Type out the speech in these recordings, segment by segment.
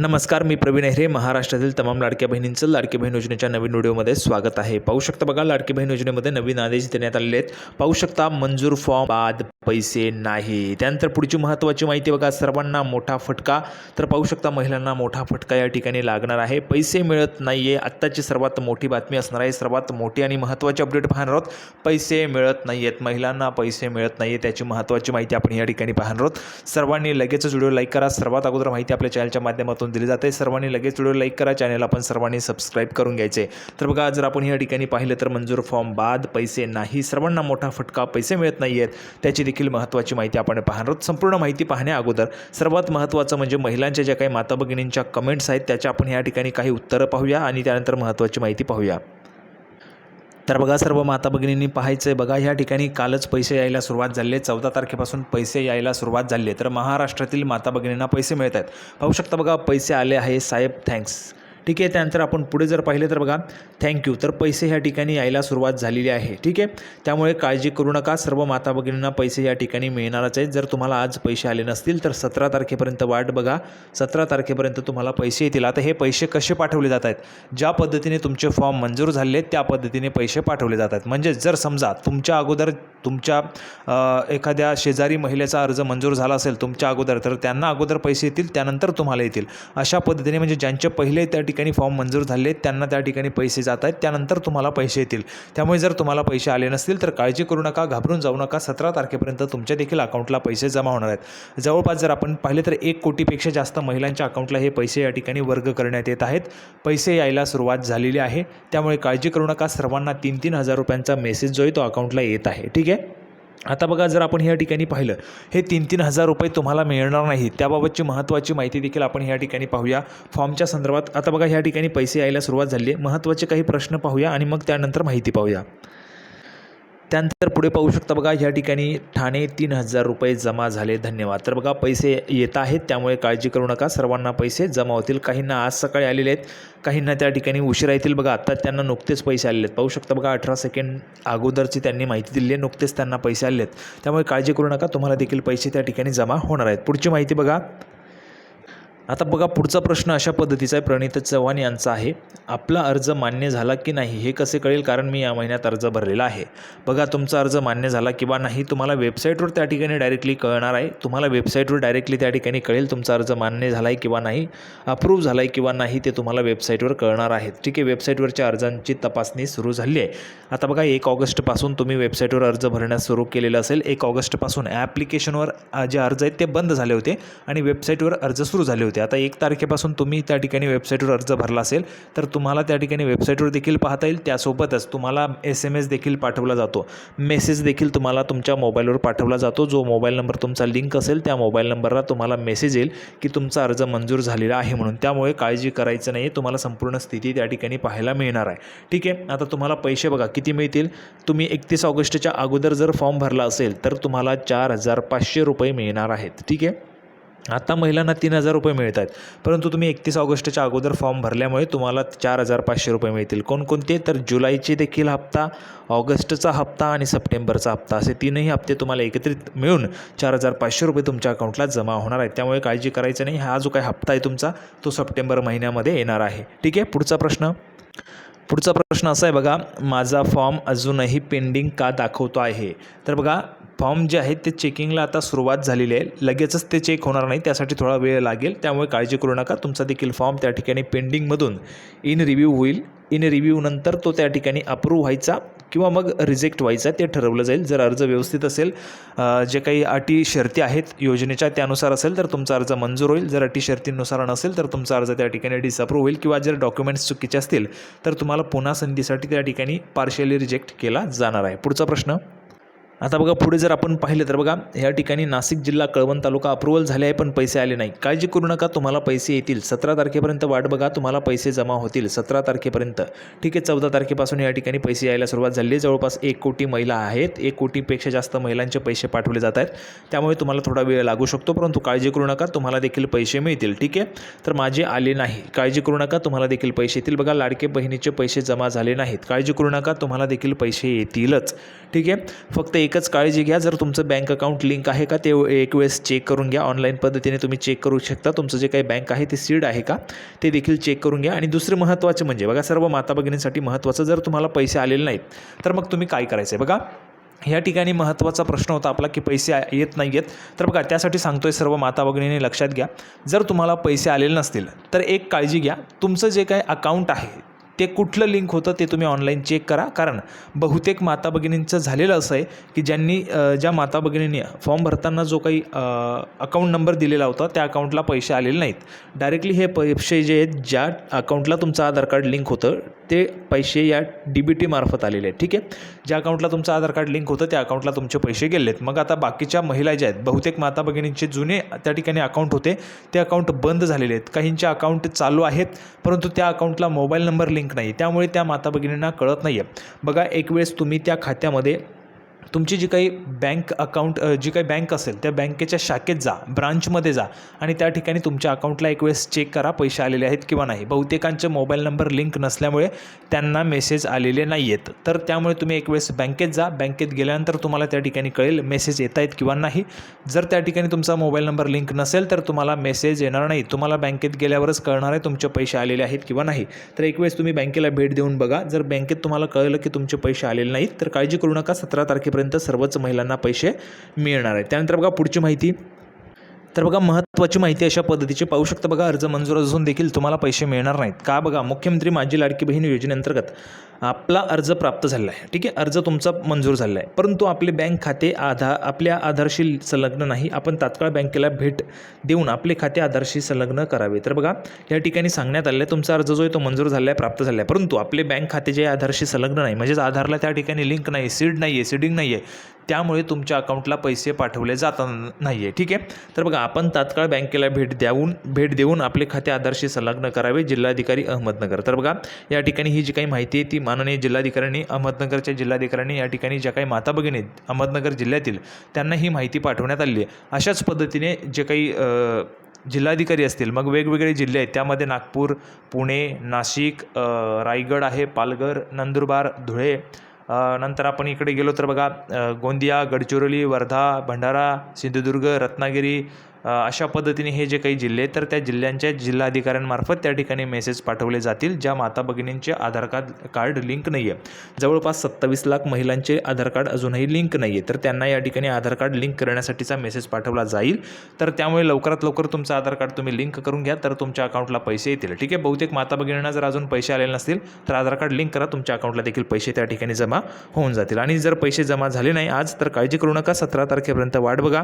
नमस्कार मी प्रवीण हेरे महाराष्ट्रातील तमाम लाडक्या बहिणींचं लाडकी बहीण योजनेच्या नवीन व्हिडिओमध्ये स्वागत आहे. पाहू शकता बघा लाडकी बहीण योजनेमध्ये नवीन आदेश देण्यात आलेले आहेत. पाहू शकता मंजूर फॉर्म बाद पैसे नाही. त्यानंतर पुढची महत्त्वाची माहिती बघा सर्वांना मोठा फटका. तर पाहू शकता महिलांना मोठा फटका या ठिकाणी लागणार आहे. पैसे मिळत नाही आहे आत्ताची सर्वात मोठी बातमी असणार आहे. सर्वात मोठी आणि महत्त्वाची अपडेट पाहणार आहोत. पैसे मिळत नाही आहेत महिलांना पैसे मिळत नाही आहे त्याची महत्त्वाची माहिती आपण या ठिकाणी पाहणार आहोत. सर्वांनी लगेचच व्हिडिओ लाईक करा. सर्वात अगोदर माहिती आपल्या चॅनलच्या माध्यमातून दिली जाते. सर्वांनी लगेच व्हिडिओ लाईक करा चॅनल आपण सर्वांनी सबस्क्राईब करून घ्यायचे. तर बघा जर आपण या ठिकाणी पाहिलं तर मंजूर फॉर्म बाद पैसे नाही. सर्वांना मोठा फटका पैसे मिळत नाही आहेत त्याची देखील महत्त्वाची माहिती आपण पाहणार आहोत. संपूर्ण माहिती पाहण्या अगोदर सर्वात महत्त्वाचं म्हणजे महिलांच्या ज्या काही माता भगिनींच्या कमेंट्स आहेत त्याच्या आपण या ठिकाणी काही उत्तरं पाहूया आणि त्यानंतर महत्त्वाची माहिती पाहूया. तर बघा सर्व माता भगिनींनी पाहायचं आहे बघा ह्या ठिकाणी कालच पैसे यायला सुरुवात झाली आहे. चौदा तारखेपासून पैसे यायला सुरुवात झाली आहे. तर महाराष्ट्रातील माता भगिनींना पैसे मिळत आहेत. पाहू शकता बघा पैसे आले आहे. साहेब थँक्स ठीक आहे? त्यानंतर आपण पुढे जर पाहिले तर बघा थँक्यू तर पैसे ह्या ठिकाणी यायला सुरुवात झालेली आहे ठीक आहे? त्यामुळे काळजी करू नका. सर्व माता भगिनींना पैसे या ठिकाणी मिळणारच आहेत. जर तुम्हाला आज पैसे आले नसतील तर सतरा तारखेपर्यंत वाट बघा. सतरा तारखेपर्यंत तुम्हाला पैसे येतील. आता हे पैसे कसे पाठवले जात आहेत? ज्या पद्धतीने तुमचे फॉर्म मंजूर झाले त्या पद्धतीने पैसे पाठवले जात आहेत. म्हणजे जर समजा तुमच्या अगोदर तुमच्या एखाद्या शेजारी महिलेचा अर्ज मंजूर झाला असेल तुमच्या अगोदर तर त्यांना अगोदर पैसे येतील त्यानंतर तुम्हाला येतील. अशा पद्धतीने म्हणजे ज्यांचे पहिले त्या ठिकाणी ठिकाणी फॉर्म मंजूर झाले आहेत त्यांना त्या ठिकाणी पैसे जात आहेत त्यानंतर तुम्हाला पैसे येतील. त्यामुळे जर तुम्हाला पैसे आले नसतील तर काळजी करू नका घाबरून जाऊ नका. सतरा तारखेपर्यंत तुमच्या देखील अकाउंटला पैसे जमा होणार आहेत. जवळपास जर आपण पाहिले तर एक कोटीपेक्षा जास्त महिलांच्या अकाउंटला हे पैसे या ठिकाणी वर्ग करण्यात येत आहेत. पैसे यायला सुरुवात झालेली आहे. त्यामुळे काळजी करू नका. सर्वांना तीन तीन हजार रुपयांचा मेसेज जो आहे तो अकाउंटला येत आहे. ठीक आहे? आता बघा जर आपण या ठिकाणी पाहिलं हे तीन तीन हजार रुपये तुम्हाला मिळणार नाही. त्याबाबतची महत्त्वाची माहिती देखील आपण ह्या ठिकाणी पाहूया. फॉर्मच्या संदर्भात आता बघा ह्या ठिकाणी पैसे यायला सुरुवात झाली आहे. महत्त्वाचे काही प्रश्न पाहूया आणि मग त्यानंतर माहिती पाहूया. त्यानंतर पुढे पाहू शकता बघा या ठिकाणी ठाणे तीन हजार रुपये जमा झाले. धन्यवाद. तर बघा पैसे येत आहेत त्यामुळे काळजी करू नका. सर्वांना पैसे जमा होतील. काहींना आज सकाळी आलेले आहेत काहींना त्या ठिकाणी उशिरा येतील. बघा आता त्यांना नुकतेच पैसे आलेले आहेत. पाहू शकता बघा अठरा सेकंड अगोदरची त्यांनी माहिती दिली आहे. नुकतेच त्यांना पैसे आले आहेत. त्यामुळे काळजी करू नका. तुम्हाला देखील पैसे त्या ठिकाणी जमा होणार आहेत. पुढची माहिती बघा. आता बघा पुढचा प्रश्न अशा पद्धतीचा आहे. प्रणित चव्हाण यांचा आहे आपला अर्ज मान्य झाला की नाही हे कसे कळेल? कारण मी या महिन्यात अर्ज भरलेला आहे. बघा तुमचा अर्ज मान्य झाला किंवा नाही तुम्हाला वेबसाईटवर त्या ठिकाणी डायरेक्टली कळणार आहे. तुम्हाला वेबसाईटवर डायरेक्टली त्या ठिकाणी कळेल तुमचा अर्ज मान्य झाला आहे किंवा नाही अप्रूव्ह झाला आहे किंवा नाही ते तुम्हाला वेबसाईटवर कळणार आहेत. ठीक आहे वेबसाईटवरच्या अर्जांची तपासणी सुरू झाली आहे. आता बघा एक ऑगस्टपासून तुम्ही वेबसाईटवर अर्ज भरण्यास सुरू केलेलं असेल. एक ऑगस्टपासून ॲप्लिकेशनवर जे अर्ज आहेत ते बंद झाले होते आणि वेबसाईटवर अर्ज सुरू झाले होते. आता एक तारखेपासून तुम्ही त्या ठिकाणी वेबसाईटवर अर्ज भरला असेल तर तुम्हाला त्या ठिकाणी वेबसाईटवर देखील पाहता येईल. त्यासोबतच तुम्हाला एस एम एस देखील पाठवला जातो. मेसेज देखील तुम्हाला तुमच्या मोबाईलवर पाठवला जातो. जो मोबाईल नंबर तुमचा लिंक असेल त्या मोबाईल नंबरला तुम्हाला मेसेज येईल की तुमचा अर्ज मंजूर झालेला आहे म्हणून. त्यामुळे काळजी करायचं नाही तुम्हाला संपूर्ण स्थिती त्या ठिकाणी पाहायला मिळणार आहे. ठीक आहे? आता तुम्हाला पैसे बघा. किती मिळतील? तुम्ही एकतीस ऑगस्टच्या अगोदर जर फॉर्म भरला असेल तर तुम्हाला चार हजार पाचशे रुपये मिळणार आहेत. ठीक आहे? आता महिलांना तीन हजार रुपये मिळत आहेत परंतु तुम्ही एकतीस ऑगस्टच्या अगोदर फॉर्म भरल्यामुळे तुम्हाला चार हजार पाचशे रुपये मिळतील. कोणकोणते? तर जुलैचे देखील हप्ता ऑगस्टचा हप्ता आणि सप्टेंबरचा हप्ता असे तीनही हप्ते तुम्हाला एकत्रित मिळून चार हजार पाचशे रुपये तुमच्या अकाउंटला जमा होणार आहेत. त्यामुळे काळजी करायचं नाही. हा जो काही हप्ता आहे तुमचा तो सप्टेंबर महिन्यामध्ये येणार आहे. ठीक आहे? पुढचा प्रश्न. पुढचा प्रश्न असा आहे बघा माझा फॉर्म अजूनही पेंडिंग का दाखवतो आहे? तर बघा फॉर्म जे आहेत ते चेकिंगला आता सुरुवात झालेली आहे. लगेचच ते चेक होणार नाही त्यासाठी थोडा वेळ लागेल. त्यामुळे काळजी करू नका. तुमचा देखील फॉर्म त्या ठिकाणी पेंडिंगमधून इन रिव्ह्यू होईल. इन रिव्ह्यूनंतर तो त्या ठिकाणी अप्रूव्ह व्हायचा किंवा मग रिजेक्ट व्हायचा ते ठरवलं जाईल. जर अर्ज व्यवस्थित असेल जे काही अटी शर्ती आहेत योजनेच्या त्यानुसार असेल तर तुमचा अर्ज मंजूर होईल. जर अटी शर्तींनुसार नसेल तर तुमचा अर्ज त्या ठिकाणी डिसअप्रूव्ह होईल किंवा जर डॉक्युमेंट्स चुकीचे असतील तर तुम्हाला पुन्हा संधीसाठी त्या ठिकाणी पार्शियली रिजेक्ट केला जाणार आहे. पुढचा प्रश्न. आता बघा पुढे जर आपण पाहिलं तर बघा या ठिकाणी नाशिक जिल्हा कळवण तालुका अप्रुव्हल झाले आहे पण पैसे आले नाही. काळजी करू नका तुम्हाला पैसे येतील. सतरा तारखेपर्यंत वाट बघा तुम्हाला पैसे जमा होतील. सतरा तारखेपर्यंत. ठीक आहे चौदा तारखेपासून या ठिकाणी पैसे यायला सुरुवात झाली आहे. जवळपास एक कोटी महिला आहेत. एक कोटीपेक्षा जास्त महिलांचे पैसे पाठवले जात आहेत. त्यामुळे तुम्हाला थोडा वेळ लागू शकतो परंतु काळजी करू नका तुम्हाला देखील पैसे मिळतील. ठीक आहे? तर माझे आले नाही. काळजी करू नका तुम्हाला देखील पैसे येतील. बघा लाडके बहिणीचे पैसे जमा झाले नाहीत. काळजी करू नका तुम्हाला देखील पैसे येतीलच. ठीक आहे? फक्त एकच काळजी घ्या. जर तुमचं बँक अकाउंट लिंक आहे का ते एक वेळेस चेक करून घ्या. ऑनलाईन पद्धतीने तुम्ही चेक करू शकता. तुमचं जे काही बँक आहे ते सीड आहे का ते देखील चेक करून घ्या. आणि दुसरे महत्त्वाचे म्हणजे बघा सर्व माता भगिनींसाठी महत्त्वाचं जर तुम्हाला पैसे आलेले नाहीत तर मग तुम्ही काय करायचं आहे बघा या ठिकाणी महत्त्वाचा प्रश्न होता आपला की पैसे येत नाही आहेत तर बघा त्यासाठी सांगतोय सर्व माता भगिनीने लक्षात घ्या. जर तुम्हाला पैसे आलेले नसतील तर एक काळजी घ्या. तुमचं जे काही अकाउंट आहे ते कुठलं लिंक होतं ते तुम्ही ऑनलाईन चेक करा. कारण बहुतेक माता भगिनींचं झालेलं असं आहे की ज्यांनी ज्या माता भगिनींनी फॉर्म भरताना जो काही अकाउंट नंबर दिलेला होता त्या अकाउंटला पैसे आलेले नाहीत. डायरेक्टली हे पैसे जे आहेत ज्या अकाउंटला तुमचं आधार कार्ड लिंक होतं ते पैसे या डी बी टीमार्फत आलेले आहेत. ठीक आहे? ज्या अकाउंटला तुमचं आधार कार्ड लिंक होतं त्या अकाउंटला तुमचे पैसे गेले आहेत मग आता बाकीच्या महिला ज्या आहेत बहुतेक माता भगिनींचे जुने त्या ठिकाणी अकाउंट होते. ते अकाउंट बंद झालेले आहेत. काहींचे अकाउंट चालू आहेत परंतु त्या अकाउंटला मोबाईल नंबर लिंक नाही. त्यामुळे त्या माता भगिनींना कळत नाही आहे बघा एक वेळेस तुम्ही त्या खात्यामध्ये तुमची जी काही बँक अकाउंट जी काही बँक असेल त्या बँकेच्या शाखेत जा ब्रांचमध्ये जा आणि त्या ठिकाणी तुमच्या अकाउंटला एक वेळेस चेक करा पैसे आलेले आहेत किंवा नाही. बहुतेकांचे मोबाईल नंबर लिंक नसल्यामुळे त्यांना मेसेज आलेले नाही आहेत तर त्यामुळे तुम्ही एक वेळेस बँकेत जा. बँकेत गेल्यानंतर तुम्हाला त्या ठिकाणी कळेल मेसेज येत आहेत किंवा नाही. जर त्या ठिकाणी तुमचा मोबाईल नंबर लिंक नसेल तर तुम्हाला मेसेज येणार नाही. तुम्हाला बँकेत गेल्यावरच कळणार आहे तुमचे पैसे आलेले आहेत किंवा नाही. तर एक वेळेस तुम्ही बँकेला भेट देऊन बघा. जर बँकेत तुम्हाला कळलं की तुमचे पैसे आलेले नाहीत तर काळजी करू नका. सतरा तारखेपर्यंत सर्वच महिलांना पैसे मिळणार आहेत. त्यानंतर बघा पुढची माहिती. तर बघा महत्त्वाची माहिती अशा पद्धतीची पाहू शकता बघा अर्ज मंजूर असून देखील तुम्हाला पैसे मिळणार नाहीत. का बघा मुख्यमंत्री माझी लाडकी बहीण योजनेअंतर्गत आपला अर्ज प्राप्त झालेला आहे. ठीक आहे अर्ज तुमचा मंजूर झालेला आहे. परंतु आपले बँक खाते आधार आपल्या आधारशी संलग्न नाही आपण तात्काळ बँकेला भेट देऊन आपले खाते आधारशी संलग्न करावे. तर बघा या ठिकाणी सांगण्यात आले आहे तुमचा अर्ज जो आहे तो मंजूर झाला आहे प्राप्त झाला आहे. परंतु आपले बँक खाते जे आधारशी संलग्न नाही. म्हणजेच आधारला त्या ठिकाणी लिंक नाही सीड नाही आहे सीडिंग नाही आहे त्यामुळे तुमच्या अकाउंटला पैसे पाठवले जात नाही आहे ठीक आहे? तर बघा आपण तात्काळ बँकेला भेट द्यावून भेट देऊन आपले खाते आधारशी संलग्न करावे जिल्हाधिकारी अहमदनगर. तर बघा या ठिकाणी ही जी काही माहिती आहे ती माननीय जिल्हाधिकाऱ्यांनी अहमदनगरच्या जिल्हाधिकाऱ्यांनी या ठिकाणी ज्या काही माता भगिनी अहमदनगर जिल्ह्यातील त्यांना ही माहिती पाठवण्यात आली आहे. अशाच पद्धतीने जे काही जिल्हाधिकारी असतील मग वेगवेगळे जिल्हे आहेत त्यामध्ये नागपूर पुणे नाशिक रायगड आहे पालघर नंदुरबार धुळे नंतर आपण इकडे गेलो तर बघा गोंदिया गडचिरोली वर्धा भंडारा सिंधुदुर्ग रत्नागिरी अशा पद्धतीने हे जे काही जिल्हे आहेत तर त्या जिल्ह्यांच्या जिल्हाधिकाऱ्यांमार्फत त्या ठिकाणी मेसेज पाठवले जातील ज्या माता भगिनींचे आधार कार्ड कार्ड लिंक नाही आहे जवळपास सत्तावीस लाख महिलांचे आधार कार्ड अजूनही लिंक नाही आहे तर त्यांना या ठिकाणी आधार कार्ड लिंक करण्यासाठीचा मेसेज पाठवला जाईल. तर त्यामुळे लवकरात लवकर तुमचं आधार कार्ड तुम्ही लिंक करून घ्या तर तुमच्या अकाउंटला पैसे येतील. ठीक आहे? बहुतेक माता भगिनींना जर अजून पैसे आलेले नसतील तर आधार कार्ड लिंक करा तुमच्या अकाउंटला देखील पैसे त्या ठिकाणी जमा होऊन जातील. आणि जर पैसे जमा झाले नाही आज तर काळजी करू नका. सतरा तारखेपर्यंत वाट बघा.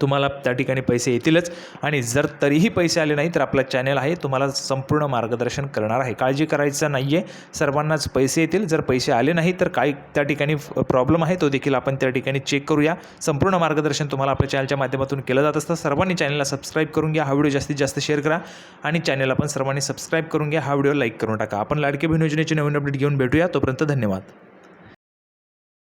तुम्हाला त्या ठिकाणी पैसे येतीलच. आणि जर तरीही पैसे आले नाही तर आपला चॅनल आहे तुम्हाला संपूर्ण मार्गदर्शन करणार आहे. काळजी करायचं नाही आहे सर्वांनाच पैसे येतील. जर पैसे आले नाही तर काय त्या ठिकाणी प्रॉब्लेम आहे तो देखील आपण त्या ठिकाणी चेक करूया. संपूर्ण मार्गदर्शन तुम्हाला आपल्या चॅनलच्या माध्यमातून केलं जात असतं. सर्वांनी चॅनलला सबस्क्राईब करून घ्या. हा व्हिडिओ जास्तीत जास्त शेअर करा. आणि चॅनलला पण सर्वांनी सबस्क्राईब करून घ्या. हा व्हिडिओ लाईक करून टाका. आपण लाडके बहीण योजनेची नवीन अपडेट घेऊन भेटूया. तोपर्यंत धन्यवाद.